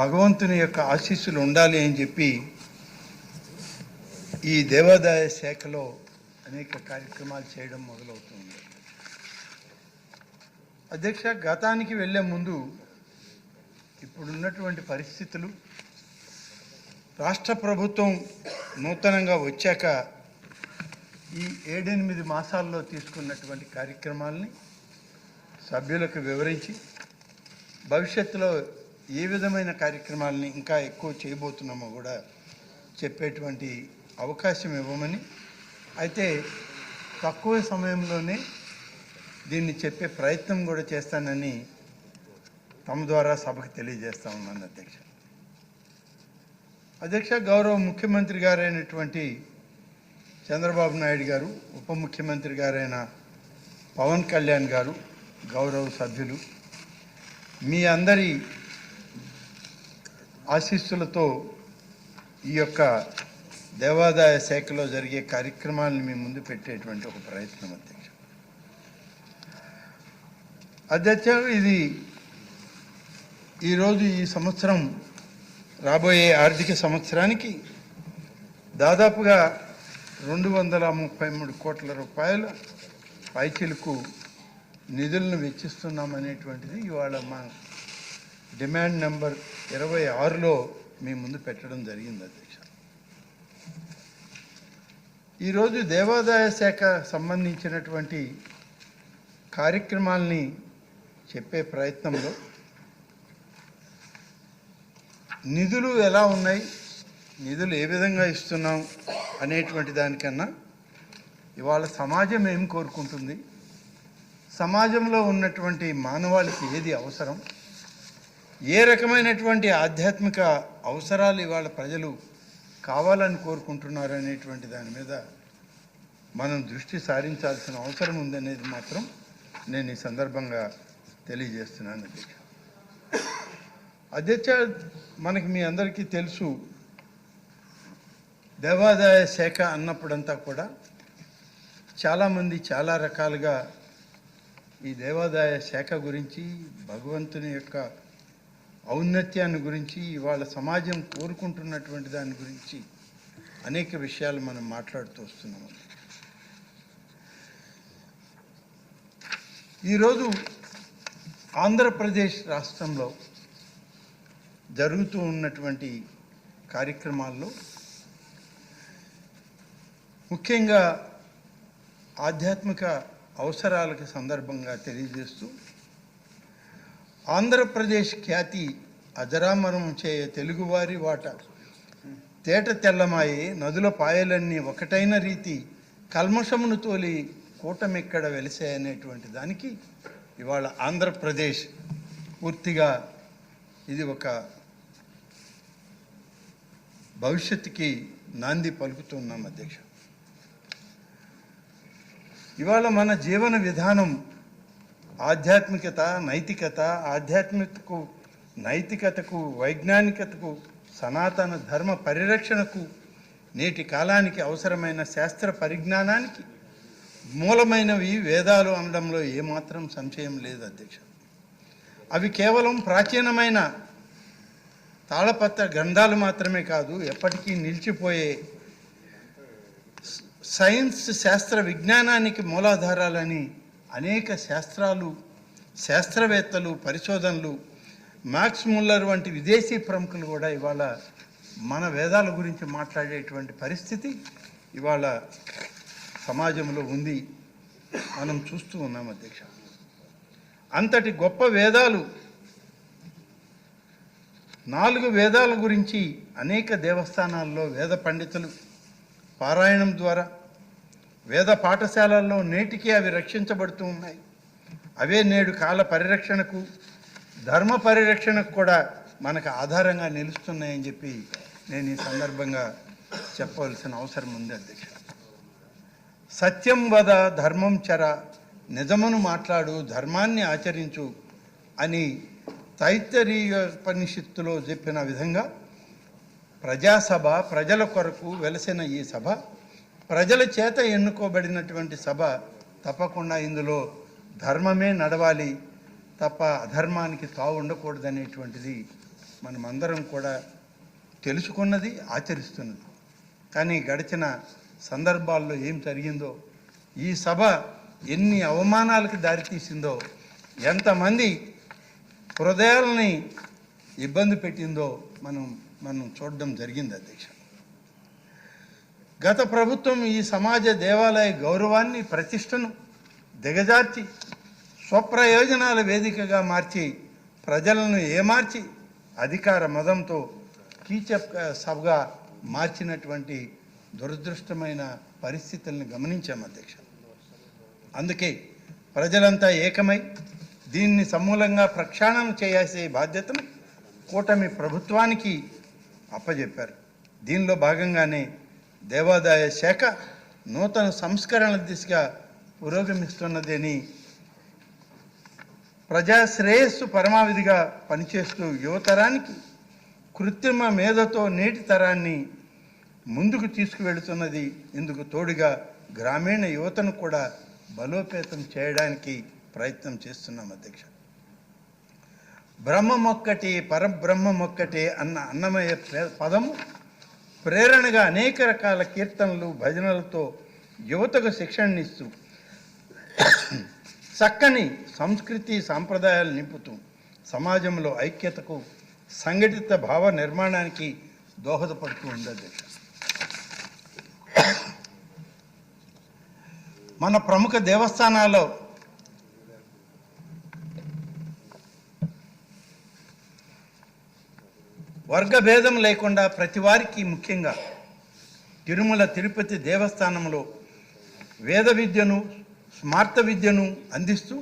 భగవంతుని యొక్క ఆశీస్సులు ఉండాలి అని చెప్పి ఈ దేవాదాయ శాఖలో అనేక కార్యక్రమాలు చేయడం మొదలవుతుంది. అధ్యక్ష గతానికి వెళ్ళే ముందు ఇప్పుడున్నటువంటి పరిస్థితులు రాష్ట్ర ప్రభుత్వం నూతనంగా వచ్చాక ఈ ఏడెనిమిది మాసాల్లో తీసుకున్నటువంటి కార్యక్రమాలని సభ్యులకు వివరించి భవిష్యత్తులో ఏ విధమైన కార్యక్రమాలని ఇంకా ఎక్కువ చేయబోతున్నామో కూడా చెప్పేటువంటి అవకాశం ఇవ్వమని అయితే తక్కువ సమయంలోనే దీన్ని చెప్పే ప్రయత్నం కూడా చేస్తానని తమ ద్వారా సభకు తెలియజేస్తా ఉన్నాను అధ్యక్ష. అధ్యక్ష గౌరవ ముఖ్యమంత్రి గారైనటువంటి చంద్రబాబు నాయుడు గారు ఉప ముఖ్యమంత్రి గారైన పవన్ కళ్యాణ్ గారు గౌరవ సభ్యులు మీ అందరి ఆశీస్సులతో ఈ యొక్క దేవాదాయ శాఖలో జరిగే కార్యక్రమాలను మీ ముందు పెట్టేటువంటి ఒక ప్రయత్నం అధ్యక్ష. అధ్యక్ష ఇది ఈరోజు ఈ సంవత్సరం రాబోయే ఆర్థిక సంవత్సరానికి దాదాపుగా రెండు వందల ముప్పై మూడు కోట్ల రూపాయల పైచీలకు నిధులను వెచ్చిస్తున్నామనేటువంటిది ఇవాళ మా డిమాండ్ నెంబర్ ఇరవై ఆరులో మీ ముందు పెట్టడం జరిగింది అధ్యక్ష. ఈరోజు దేవాదాయ శాఖ సంబంధించినటువంటి కార్యక్రమాల్ని చెప్పే ప్రయత్నంలో నిధులు ఎలా ఉన్నాయి నిధులు ఏ విధంగా ఇస్తున్నాం అనేటువంటి దానికన్నా ఇవాళ సమాజం ఏం కోరుకుంటుంది సమాజంలో ఉన్నటువంటి మానవాళికి ఏది అవసరం ఏ రకమైనటువంటి ఆధ్యాత్మిక అవసరాలు ఇవాళ ప్రజలు కావాలని కోరుకుంటున్నారు అనేటువంటి దాని మీద మనం దృష్టి సారించాల్సిన అవసరం ఉందనేది మాత్రం నేను ఈ సందర్భంగా తెలియజేస్తున్నాను అధ్యక్ష. అధ్యక్ష మనకి మీ అందరికీ తెలుసు దేవాదాయ శాఖ అన్నప్పుడంతా కూడా చాలామంది చాలా రకాలుగా ఈ దేవాదాయ శాఖ గురించి భగవంతుని యొక్క ఔన్నత్యాన్ని గురించి ఇవాళ సమాజం కోరుకుంటున్నటువంటి దాని గురించి అనేక విషయాలు మనం మాట్లాడుతూ వస్తున్నాము ఈరోజు ఆంధ్రప్రదేశ్ రాష్ట్రంలో జరుగుతూ ఉన్నటువంటి కార్యక్రమాల్లో ముఖ్యంగా ఆధ్యాత్మిక అవసరాలకు సందర్భంగా తెలియజేస్తూ ఆంధ్రప్రదేశ్ ఖ్యాతి అజరామరం చేయ తెలుగువారి వాట. తేట తెల్లమాయి నదుల పాయలన్నీ ఒకటైన రీతి కల్మషమును తోలి కూటమిక్కడ వెలిసే అనేటువంటి దానికి ఇవాళ ఆంధ్రప్రదేశ్ పూర్తిగా ఇది ఒక భవిష్యత్తుకి నాంది పలుకుతున్నాం అధ్యక్ష. ఇవాళ మన జీవన విధానం ఆధ్యాత్మికత నైతికత ఆధ్యాత్మికతకు నైతికతకు వైజ్ఞానికతకు సనాతన ధర్మ పరిరక్షణకు నేటి కాలానికి అవసరమైన శాస్త్ర పరిజ్ఞానానికి మూలమైనవి వేదాలు అనడంలో ఏమాత్రం సంశయం లేదు అధ్యక్ష. అవి కేవలం ప్రాచీనమైన తాళపత్ర గ్రంథాలు మాత్రమే కాదు ఎప్పటికీ నిలిచిపోయే సైన్స్ శాస్త్ర విజ్ఞానానికి మూలాధారాలని అనేక శాస్త్రాలు శాస్త్రవేత్తలు పరిశోధనలు మ్యాక్స్ ముల్లర్ వంటి విదేశీ ప్రముఖులు కూడా ఇవాళ మన వేదాల గురించి మాట్లాడేటువంటి పరిస్థితి ఇవాళ సమాజంలో ఉంది. మనం చూస్తూ ఉన్నాం అధ్యక్ష. అంతటి గొప్ప వేదాలు నాలుగు వేదాల గురించి అనేక దేవస్థానాల్లో వేద పండితులు పారాయణం ద్వారా వేద పాఠశాలల్లో నేటికి అవి రక్షించబడుతూ ఉన్నాయి. అవే నేడు కాల పరిరక్షణకు ధర్మ పరిరక్షణకు కూడా మనకు ఆధారంగా నిలుస్తున్నాయని చెప్పి నేను ఈ సందర్భంగా చెప్పవలసిన అవసరం ఉంది అధ్యక్ష. సత్యం వద ధర్మం చర నిజమును మాట్లాడు ధర్మాన్ని ఆచరించు అని తైత్తరీయోపనిషత్తులో చెప్పిన విధంగా ప్రజాసభ ప్రజల కొరకు వెలసిన ఈ సభ ప్రజల చేత ఎన్నుకోబడినటువంటి సభ తప్పకుండా ఇందులో ధర్మమే నడవాలి తప్ప అధర్మానికి తావు ఉండకూడదనేటువంటిది మనమందరం కూడా తెలుసుకున్నది ఆచరిస్తున్నది. కానీ గడిచిన సందర్భాల్లో ఏం జరిగిందో ఈ సభ ఎన్ని అవమానాలకు దారితీసిందో ఎంతమంది హృదయాలని ఇబ్బంది పెట్టిందో మనం మనం చూడడం జరిగింది అధ్యక్ష. గత ప్రభుత్వం ఈ సమాజ దేవాలయ గౌరవాన్ని ప్రతిష్టను దిగజార్చి స్వప్రయోజనాల వేదికగా మార్చి ప్రజలను ఏమార్చి అధికార మదంతో కీచప్ సభగా మార్చినటువంటి దురదృష్టమైన పరిస్థితుల్ని గమనించాం అధ్యక్ష. అందుకే ప్రజలంతా ఏకమై దీన్ని సమూలంగా ప్రక్షాళన చేయాల్సే బాధ్యతను కూటమి ప్రభుత్వానికి అప్పజెప్పారు. దీనిలో భాగంగానే దేవాదాయ శాఖ నూతన సంస్కరణల దిశగా పురోగమిస్తున్నదని ప్రజాశ్రేయస్సు పరమావిధిగా పనిచేస్తూ యువతరానికి కృత్రిమ మేధతో నేటి తరాన్ని ముందుకు తీసుకువెళుతున్నది. ఇందుకు తోడుగా గ్రామీణ యువతను కూడా బలోపేతం చేయడానికి ప్రయత్నం చేస్తున్నాం అధ్యక్ష. బ్రహ్మమొక్కటి పరబ్రహ్మమొక్కటి అన్న అన్నమయ్య ప్రే- పదము ప్రేరణగా అనేక రకాల కీర్తనలు భజనలతో యువతకు శిక్షణనిస్తూ చక్కని సంస్కృతి సాంప్రదాయాలు నింపుతూ సమాజంలో ఐక్యతకు సంఘటిత భావ నిర్మాణానికి దోహదపడుతూ ఉండదు. మన ప్రముఖ దేవస్థానాల్లో వర్గభేదం లేకుండా ప్రతి వారికి ముఖ్యంగా తిరుమల తిరుపతి దేవస్థానంలో వేద విద్యను స్మార్త విద్యను అందిస్తూ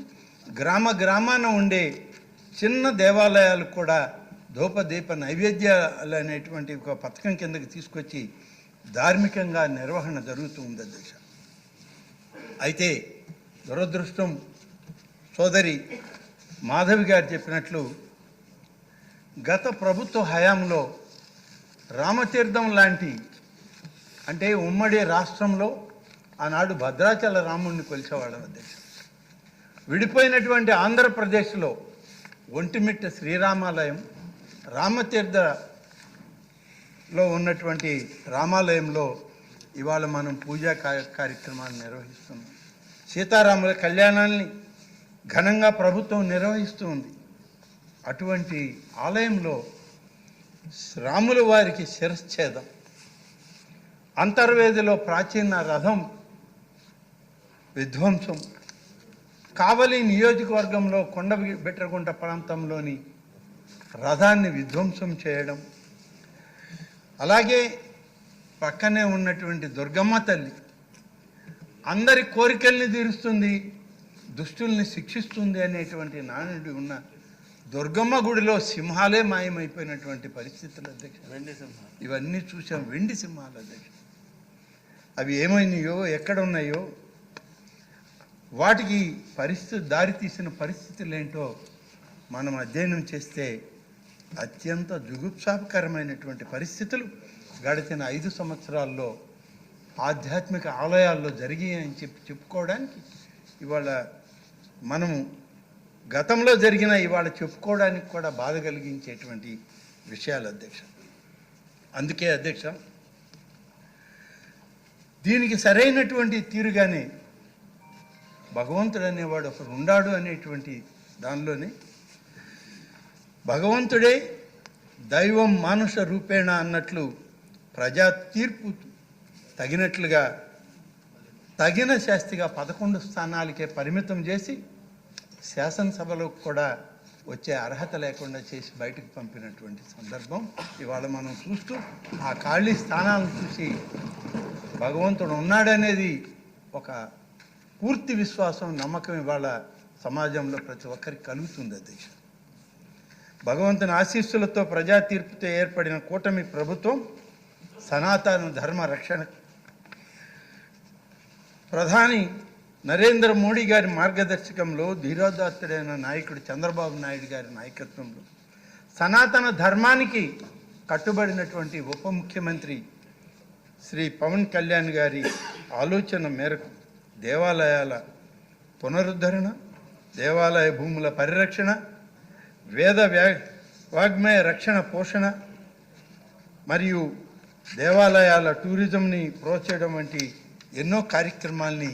గ్రామ గ్రామాన ఉండే చిన్న దేవాలయాలు కూడా ధూపదీప నైవేద్యాలు అనేటువంటి ఒక పథకం కిందకి తీసుకొచ్చి ధార్మికంగా నిర్వహణ జరుగుతూ ఉంది దశ. అయితే దురదృష్టం సోదరి మాధవి గారు చెప్పినట్లు గత ప్రభుత్వ హయాంలో రామతీర్థం లాంటి అంటే ఉమ్మడి రాష్ట్రంలో ఆనాడు భద్రాచల రాముడిని కొలిచేవాడు అధ్యక్ష విడిపోయినటువంటి ఆంధ్రప్రదేశ్లో ఒంటిమిట్ట శ్రీరామాలయం రామతీర్థలో ఉన్నటువంటి రామాలయంలో ఇవాళ మనం పూజా కార్య- కార్యక్రమాలు నిర్వహిస్తున్నాం. సీతారాముల కళ్యాణాన్ని ఘనంగా ప్రభుత్వం నిర్వహిస్తూ ఉంది. అటువంటి ఆలయంలో రాముల వారికి శిరశ్చేదం అంతర్వేదిలో ప్రాచీన రథం విధ్వంసం. కావలి నియోజకవర్గంలో కొండ బెట్టరగుంట ప్రాంతంలోని రథాన్ని విధ్వంసం చేయడం. అలాగే పక్కనే ఉన్నటువంటి దుర్గమ్మ తల్లి అందరి కోరికల్ని తీరుస్తుంది దుష్టుల్ని శిక్షిస్తుంది అనేటువంటి నానుడి ఉన్న దుర్గమ్మ గుడిలో సింహాలే మాయమైపోయినటువంటి పరిస్థితులు అధ్యక్ష. ఇవన్నీ చూసాం వెండి సింహాలు అధ్యక్ష. అవి ఏమైనాయో ఎక్కడ ఉన్నాయో వాటికి పరిస్థితి దారి తీసిన పరిస్థితులు ఏంటో మనం అధ్యయనం చేస్తే అత్యంత జుగుప్సాపకరమైనటువంటి పరిస్థితులు గడిచిన ఐదు సంవత్సరాల్లో ఆధ్యాత్మిక ఆలయాల్లో జరిగాయని చెప్పి చెప్పుకోవడానికి ఇవాళ మనము గతంలో జరిగిన ఇవాళ చెప్పుకోవడానికి కూడా బాధ కలిగించేటువంటి విషయాలు అధ్యక్ష. అందుకే అధ్యక్ష దీనికి సరైనటువంటి తీరుగానే భగవంతుడు అనేవాడు ఒకడు ఉండాడు అనేటువంటి దానిలోనే భగవంతుడే దైవం మానుష రూపేణ అన్నట్లు ప్రజా తీర్పు తగినట్లుగా తగిన శాస్తిగా పదకొండు స్థానాలకే పరిమితం చేసి శాసనసభలో కూడా వచ్చే అర్హత లేకుండా చేసి బయటకు పంపినటువంటి సందర్భం ఇవాళ మనం చూస్తూ ఆ ఖాళీ స్థానాలను చూసి భగవంతుడు ఉన్నాడనేది ఒక పూర్తి విశ్వాసం నమ్మకం ఇవాళ సమాజంలో ప్రతి ఒక్కరికి కలుగుతుంది అధ్యక్ష భగవంతుని ఆశీస్సులతో ప్రజా తీర్పుతో ఏర్పడిన కూటమి ప్రభుత్వం సనాతన ధర్మ రక్షణ ప్రధాని నరేంద్ర మోడీ గారి మార్గదర్శకంలో ధీరోదాత్తుడైన నాయకుడు చంద్రబాబు నాయుడు గారి నాయకత్వంలో సనాతన ధర్మానికి కట్టుబడినటువంటి ఉప ముఖ్యమంత్రి శ్రీ పవన్ కళ్యాణ్ గారి ఆలోచన మేరకు దేవాలయాల పునరుద్ధరణ దేవాలయ భూముల పరిరక్షణ వేద వాగ్మయ రక్షణ పోషణ మరియు దేవాలయాల టూరిజంని ప్రోత్సహించడం వంటి ఎన్నో కార్యక్రమాల్ని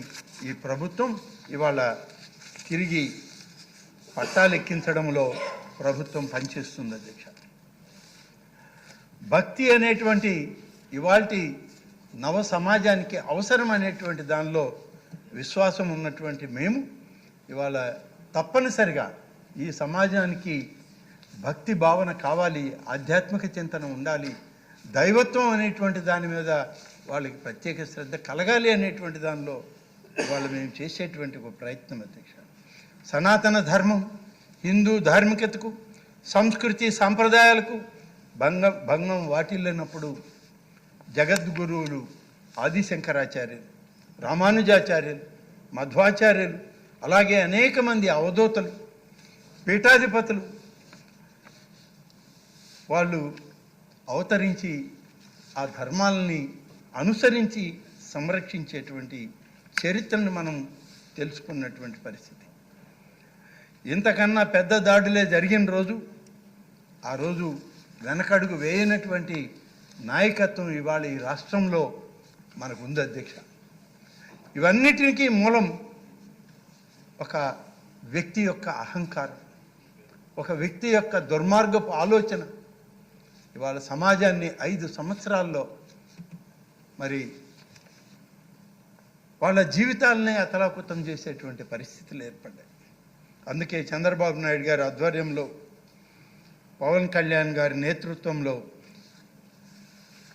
ఈ ప్రభుత్వం ఇవాళ తిరిగి పట్టాలెక్కించడంలో ప్రభుత్వం పనిచేస్తుంది అధ్యక్ష. భక్తి అనేటువంటి ఇవాల్టి నవ సమాజానికి అవసరం అనేటువంటి దానిలో విశ్వాసం ఉన్నటువంటి మేము ఇవాళ తప్పనిసరిగా ఈ సమాజానికి భక్తి భావన కావాలి ఆధ్యాత్మిక చింతన ఉండాలి దైవత్వం అనేటువంటి దాని మీద వాళ్ళకి ప్రత్యేక శ్రద్ధ కలగాలి అనేటువంటి దానిలో వాళ్ళు మేము చేసేటువంటి ఒక ప్రయత్నం అధ్యక్ష. సనాతన ధర్మం హిందూ ధార్మికతకు సంస్కృతి సాంప్రదాయాలకు భంగం భంగం వాటిల్లినప్పుడు జగద్గురువులు ఆదిశంకరాచార్యులు రామానుజాచార్యులు మధ్వాచార్యులు అలాగే అనేక మంది అవధూతలు పీఠాధిపతులు వాళ్ళు అవతరించి ఆ ధర్మాలని అనుసరించి సంరక్షించేటువంటి చరిత్రను మనం తెలుసుకున్నటువంటి పరిస్థితి. ఇంతకన్నా పెద్ద దాడులే జరిగిన రోజు ఆ రోజు వెనకడుగు వేయనటువంటి నాయకత్వం ఇవాళ ఈ రాష్ట్రంలో మనకు ఉంది అధ్యక్ష. ఇవన్నిటికీ మూలం ఒక వ్యక్తి యొక్క అహంకారం ఒక వ్యక్తి యొక్క దుర్మార్గపు ఆలోచన. ఇవాళ సమాజాన్ని ఐదు సంవత్సరాల్లో మరి వాళ్ళ జీవితాలని అతలాకుతం చేసేటువంటి పరిస్థితులు ఏర్పడ్డాయి. అందుకే చంద్రబాబు నాయుడు గారి ఆధ్వర్యంలో పవన్ కళ్యాణ్ గారి నేతృత్వంలో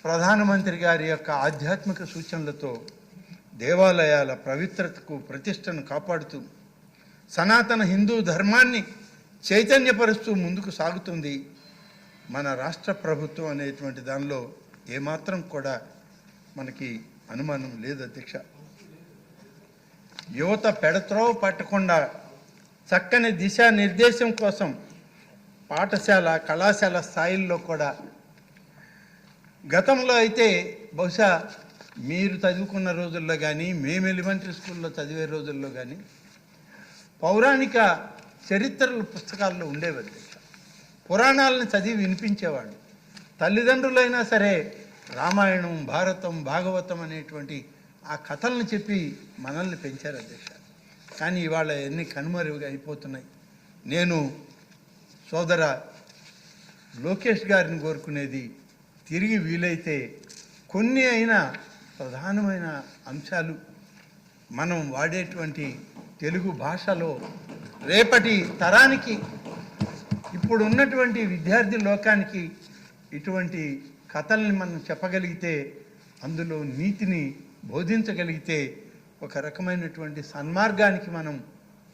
ప్రధానమంత్రి గారి యొక్క ఆధ్యాత్మిక సూచనలతో దేవాలయాల పవిత్రతకు ప్రతిష్టను కాపాడుతూ సనాతన హిందూ ధర్మాన్ని చైతన్యపరుస్తూ ముందుకు సాగుతుంది. మన రాష్ట్ర ప్రభుత్వం అనేటువంటి దానిలో ఏమాత్రం కూడా మనకి అనుమానం లేదు అధ్యక్ష. యువత పెడత్రోవ పట్టకుండా చక్కని దిశానిర్దేశం కోసం పాఠశాల కళాశాల స్థాయిల్లో కూడా. గతంలో అయితే బహుశా మీరు చదువుకున్న రోజుల్లో కానీ మేము ఎలిమెంటరీ స్కూల్లో చదివే రోజుల్లో కానీ పౌరాణిక చరిత్రల పుస్తకాల్లో ఉండేవారు పురాణాలను చదివి వినిపించేవాడు తల్లిదండ్రులైనా సరే రామాయణం భారతం భాగవతం అనేటువంటి ఆ కథలను చెప్పి మనల్ని పెంచారు అధ్యక్ష. కానీ ఇవాళ ఎన్ని కనుమరుగా అయిపోతున్నాయి. నేను సోదర లోకేష్ గారిని కోరుకునేది తిరిగి వీలైతే కొన్ని అయినా ప్రధానమైన అంశాలు మనం వాడేటువంటి తెలుగు భాషలో రేపటి తరానికి ఇప్పుడు ఉన్నటువంటి విద్యార్థి లోకానికి ఇటువంటి కథల్ని మనం చెప్పగలిగితే అందులో నీతిని బోధించగలిగితే ఒక రకమైనటువంటి సన్మార్గానికి మనం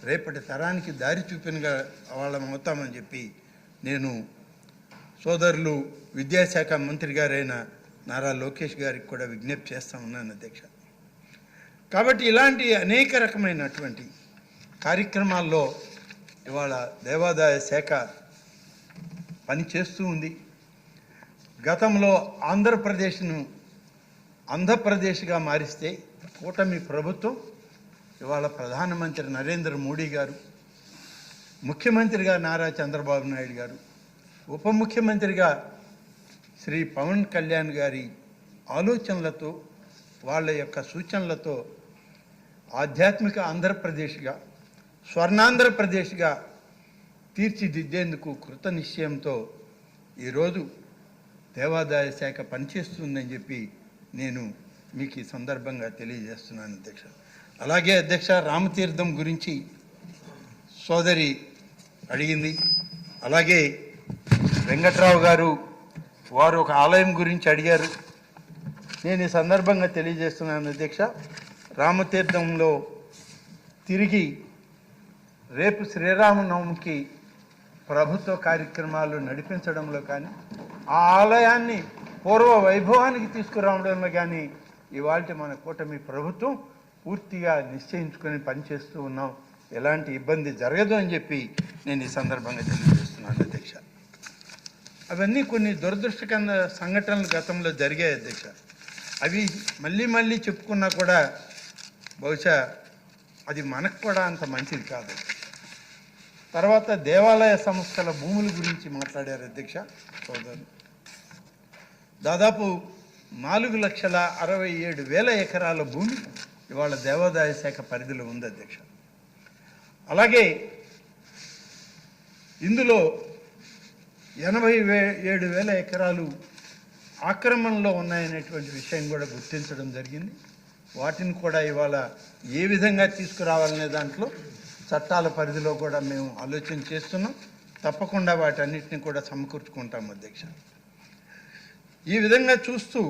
రేపటి తరానికి దారి చూపినగా వాళ్ళం అవుతామని చెప్పి నేను సోదరులు విద్యాశాఖ మంత్రి గారైన నారా లోకేష్ గారికి కూడా విజ్ఞప్తి చేస్తా ఉన్నాను అధ్యక్ష. కాబట్టి ఇలాంటి అనేక రకమైనటువంటి కార్యక్రమాల్లో ఇవాళ దేవాదాయ శాఖ పనిచేస్తూ ఉంది. గతంలో ఆంధ్రప్రదేశ్ను ఆంధ్రప్రదేశ్గా మారిస్తే కూటమి ప్రభుత్వం ఇవాళ ప్రధానమంత్రి నరేంద్ర మోడీ గారు ముఖ్యమంత్రిగా నారా చంద్రబాబు నాయుడు గారు ఉప ముఖ్యమంత్రిగా శ్రీ పవన్ కళ్యాణ్ గారి ఆలోచనలతో వాళ్ళ యొక్క సూచనలతో ఆధ్యాత్మిక ఆంధ్రప్రదేశ్గా స్వర్ణాంధ్రప్రదేశ్గా తీర్చిదిద్దేందుకు కృత నిశ్చయంతో ఈరోజు దేవాదాయ శాఖ పనిచేస్తుందని చెప్పి నేను మీకు ఈ సందర్భంగా తెలియజేస్తున్నాను అధ్యక్ష. అలాగే అధ్యక్ష రామతీర్థం గురించి సోదరి అడిగింది. అలాగే వెంకట్రావు గారు వారు ఒక ఆలయం గురించి అడిగారు. నేను ఈ సందర్భంగా తెలియజేస్తున్నాను అధ్యక్ష. రామతీర్థంలో తిరిగి రేపు శ్రీరామనవమికి ప్రభుత్వ కార్యక్రమాలు నడిపించడంలో కానీ ఆ ఆలయాన్ని పూర్వ వైభవానికి తీసుకురావడంలో కానీ ఇవాళ మన కూటమి ప్రభుత్వం పూర్తిగా నిశ్చయించుకొని పనిచేస్తూ ఉన్నాం. ఎలాంటి ఇబ్బంది జరగదు అని చెప్పి నేను ఈ సందర్భంగా తెలియజేస్తున్నాను అధ్యక్ష. అవన్నీ కొన్ని దురదృష్టకర సంఘటనలు గతంలో జరిగాయి అధ్యక్ష. అవి మళ్ళీ మళ్ళీ చెప్పుకున్నా కూడా బహుశా అది మనకు కూడా అంత మంచిది కాదు. తర్వాత దేవాలయ సంస్థల భూముల గురించి మాట్లాడారు అధ్యక్ష సోదరు దాదాపు నాలుగు లక్షల అరవై ఏడు వేల ఎకరాల భూమి ఇవాళ దేవాదాయ శాఖ పరిధిలో ఉంది అధ్యక్ష. అలాగే ఇందులో ఎనభై వే ఏడు వేల ఎకరాలు ఆక్రమణలో ఉన్నాయనేటువంటి విషయం కూడా గుర్తించడం జరిగింది. వాటిని కూడా ఇవాళ ఏ విధంగా తీసుకురావాలనే దాంట్లో చట్టాల పరిధిలో కూడా మేము ఆలోచన చేస్తున్నాం. తప్పకుండా వాటన్నిటిని కూడా సమకూర్చుకుంటాం అధ్యక్ష. ఈ విధంగా చూస్తూ